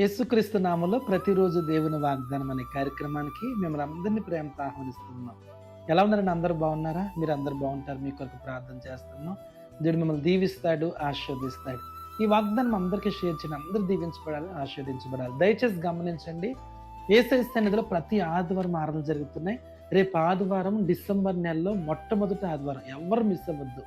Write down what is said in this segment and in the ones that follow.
యేసుక్రీస్తు నామంలో ప్రతిరోజు దేవుని వాగ్దానం అనే కార్యక్రమానికి మిమ్మల్ని అందరినీ ప్రేమతో ఆహ్వానిస్తున్నాం. ఎలా ఉన్నారండి? అందరూ బాగున్నారా? మీరు అందరు బాగుంటారు. మీ కొరకు ప్రార్థన చేస్తున్నాం. దేవుడు మిమ్మల్ని దీవిస్తాడు ఆశీర్వదిస్తాడు. ఈ వాగ్దానం అందరికీ షేర్ చేయండి. అందరూ దీవించబడాలి ఆశీర్వదించబడాలి. దయచేసి గమనించండి. ఏసై సన్నిధిలో ప్రతి ఆదివారం ఆరాధన జరుగుతున్నాయి. రేపు ఆదివారం డిసెంబర్ నెలలో మొట్టమొదటి ఆదివారం. ఎవరు మిస్ అవ్వద్దు.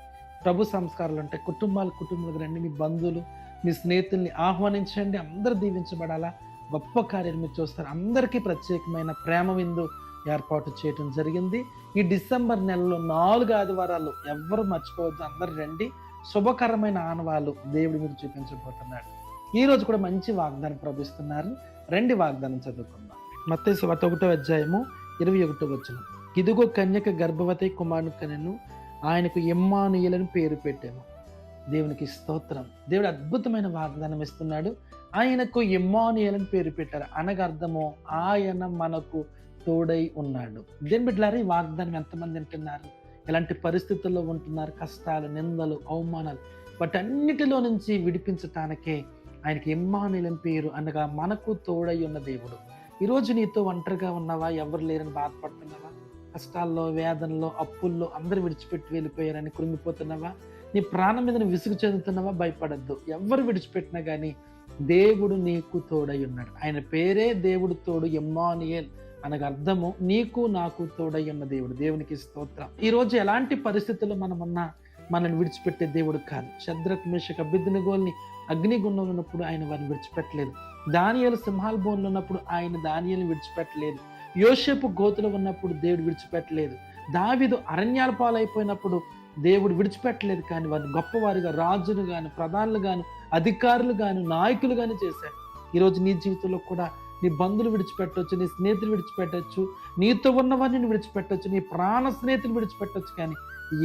ప్రభు సంస్కారాలు ఉంటాయి. కుటుంబాలు కుటుంబాలకు రండి. మీ బంధువులు మీ స్నేహితుల్ని ఆహ్వానించండి. అందరూ దీవించబడాలా? గొప్ప కార్యం మీరు చూస్తారు. అందరికీ ప్రత్యేకమైన ప్రేమ విందు ఏర్పాటు చేయడం జరిగింది. ఈ డిసెంబర్ నెలలో నాలుగు ఆదివారాలు ఎవ్వరు మర్చిపోవద్దు. అందరు రండి. శుభకరమైన ఆనవాళ్ళు దేవుడి మీరు చూపించబోతున్నాడు. ఈ రోజు కూడా మంచి వాగ్దానం ప్రవహిస్తున్నారు. రెండు వాగ్దానం చదువుకుందాం. మత్తయి వత ఒకటో అధ్యాయము ఇరవై ఒకటో వచ్చిన ఇదిగో కన్యక గర్భవతి కుమారుని కనెను ఆయనకు ఎమ్మానుయలను పేరు పెట్టాను. దేవునికి స్తోత్రం. దేవుడు అద్భుతమైన వాగ్దానం ఇస్తున్నాడు. ఆయనకు ఎమ్మానుయలని పేరు పెట్టారు. అనగా అర్థము ఆయన మనకు తోడై ఉన్నాడు. దేని బిడ్డలారు ఈ వాగ్దానం ఎంతమంది వింటున్నారు? ఎలాంటి పరిస్థితుల్లో ఉంటున్నారు? కష్టాలు నిందలు అవమానాలు వాటన్నిటిలో నుంచి విడిపించటానికే ఆయనకి ఎమ్మానుయలని పేరు అనగా మనకు తోడై ఉన్న దేవుడు. ఈరోజు నీతో ఒంటరిగా ఉన్నావా? ఎవరు లేరని బాధపడుతున్నావా? కష్టాల్లో వేదనలో అప్పుల్లో అందరు విడిచిపెట్టి వెళ్ళిపోయారని కృంగిపోతున్నావా? నీ ప్రాణం మీద నువ్వు విసుగు చెందుతున్నావా? భయపడద్దు. ఎవరు విడిచిపెట్టినా కానీ దేవుడు నీకు తోడై ఉన్నాడు. ఆయన పేరే దేవుడు తోడు ఎమ్మానియల్ అనగా అర్థము నీకు నాకు తోడై ఉన్న దేవుడు. దేవునికి స్తోత్రం. ఈ రోజు ఎలాంటి పరిస్థితుల్లో మనం మనల్ని విడిచిపెట్టే దేవుడు కాదు. శద్రక్ మేషక అభ్యర్థినగోల్ని అగ్నిగుండంలో ఉన్నప్పుడు ఆయన వారిని విడిచిపెట్టలేదు. దానియలు సింహాల బోన్లో ఉన్నప్పుడు ఆయన దానియలు విడిచిపెట్టలేదు. యోసేపు గోతులు ఉన్నప్పుడు దేవుడు విడిచిపెట్టలేదు. దావిదు అరణ్యాల పాలైపోయినప్పుడు దేవుడు విడిచిపెట్టలేదు కానీ వారిని గొప్పవారిగా రాజులు గాను ప్రధానులు గాను అధికారులు గాను నాయకులు గాను చేశాడు. ఈరోజు నీ జీవితంలో కూడా నీ బంధువులు విడిచిపెట్టవచ్చు నీ స్నేహితులు విడిచిపెట్టవచ్చు నీతో ఉన్నవారిని విడిచిపెట్టవచ్చు నీ ప్రాణ స్నేహితులు విడిచిపెట్టవచ్చు కానీ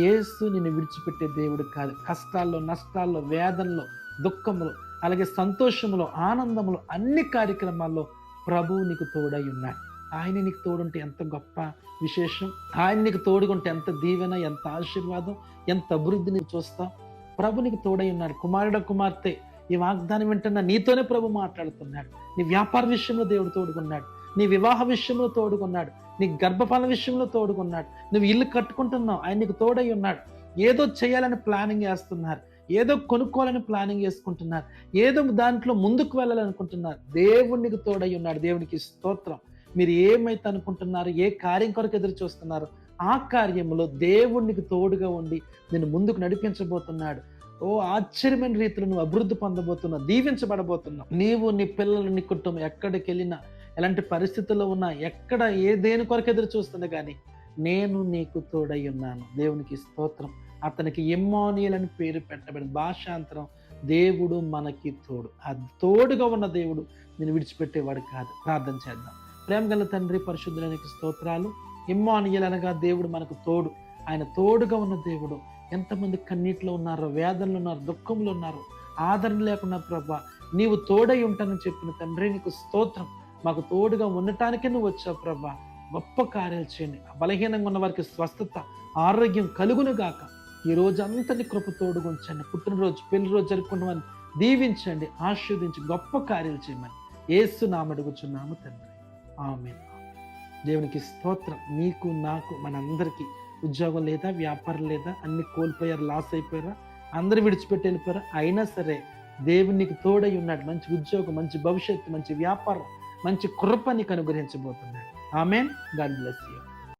ఏసు నిన్ను విడిచిపెట్టే దేవుడు కాదు. కష్టాల్లో నష్టాల్లో వేదనలో దుఃఖంలో అలాగే సంతోషంలో ఆనందంలో అన్ని కార్యక్రమాల్లో ప్రభువు నీకు తోడై ఉన్నాడు. ఆయన నీకు తోడుంటే ఎంత గొప్ప విశేషం? ఆయన నీకు తోడుకుంటే ఎంత దీవెన ఎంత ఆశీర్వాదం ఎంత అభివృద్ధి నీకు చూస్తావు? ప్రభు నీకు తోడై ఉన్నాడు. కుమారుడ కుమార్తె ఈ వాగ్దానం వింటున్న నీతోనే ప్రభు మాట్లాడుతున్నాడు. నీ వ్యాపార విషయంలో దేవుడు తోడుకున్నాడు నీ వివాహ విషయంలో తోడుకున్నాడు నీ గర్భఫల విషయంలో తోడుకున్నాడు నువ్వు ఇల్లు కట్టుకుంటున్నావు. ఆయన నీకు తోడై ఉన్నాడు. ఏదో చేయాలని ప్లానింగ్ చేస్తున్నారు. ఏదో కొనుక్కోవాలని ప్లానింగ్ చేసుకుంటున్నారు. ఏదో దాంట్లో ముందుకు వెళ్ళాలనుకుంటున్నారు. దేవుడు నీకు తోడై ఉన్నాడు. దేవునికి స్తోత్రం. మీరు ఏమైతే అనుకుంటున్నారు ఏ కార్యం కొరకు ఎదురు చూస్తున్నారు ఆ కార్యంలో దేవునికి తోడుగా ఉండి నేను ముందుకు నడిపించబోతున్నాడు. ఓ ఆశ్చర్యమైన రీతిలో నువ్వు అభివృద్ధి పొందబోతున్నావు దీవించబడబోతున్నావు. నీవు నీ పిల్లలు నీ కుటుంబం ఎక్కడికి వెళ్ళినా ఎలాంటి పరిస్థితుల్లో ఉన్నా ఎక్కడ ఏ దేని కొరకు ఎదురు చూస్తుంది కానీ నేను నీకు తోడై ఉన్నాను. దేవునికి స్తోత్రం. అతనికి ఎమ్మానియల్ అని పేరు పెట్టబడింది భాషాంతరం దేవుడు మనకి తోడు. ఆ తోడుగా ఉన్న దేవుడు నేను విడిచిపెట్టేవాడు కాదు. ప్రార్థన చేద్దాం. ప్రేమ గల తండ్రి పరిశుద్ధులనికి స్తోత్రాలు. ఇమ్మానియల్ అనగా దేవుడు మనకు తోడు. ఆయన తోడుగా ఉన్న దేవుడు. ఎంతమంది కన్నీటిలో ఉన్నారో వేదనలు ఉన్నారు దుఃఖంలో ఉన్నారు ఆదరణ లేకుండా ప్రభా నీవు తోడై ఉంటానని చెప్పిన తండ్రి నీకు స్తోత్రం. మాకు తోడుగా ఉండటానికే నువ్వు వచ్చావు ప్రభా. గొప్ప కార్యాలు చేయండి. బలహీనంగా ఉన్న వారికి స్వస్థత ఆరోగ్యం కలుగును గాక. ఈ రోజు అంతని కృప తోడుగా ఉంచండి. పుట్టినరోజు పెళ్ళి రోజు జరుపుకున్న వారిని దీవించండి ఆశీర్వదించి గొప్ప కార్యాలు చేయమని. ఏసు నామడుగుచున్నాము తండ్రి. ఆమె దేవునికి స్తోత్రం. నీకు నాకు మనందరికీ ఉద్యోగం లేదా వ్యాపారం లేదా అన్ని కోల్పోయారు లాస్ అయిపోయారా అందరూ విడిచిపెట్టి వెళ్ళిపోయారా? అయినా సరే దేవుడు నీకు తోడై ఉన్నాడు. మంచి ఉద్యోగం మంచి భవిష్యత్తు మంచి వ్యాపారం మంచి కృప నీకు అనుగ్రహించబోతున్నాడు. ఆమెన్. God bless you.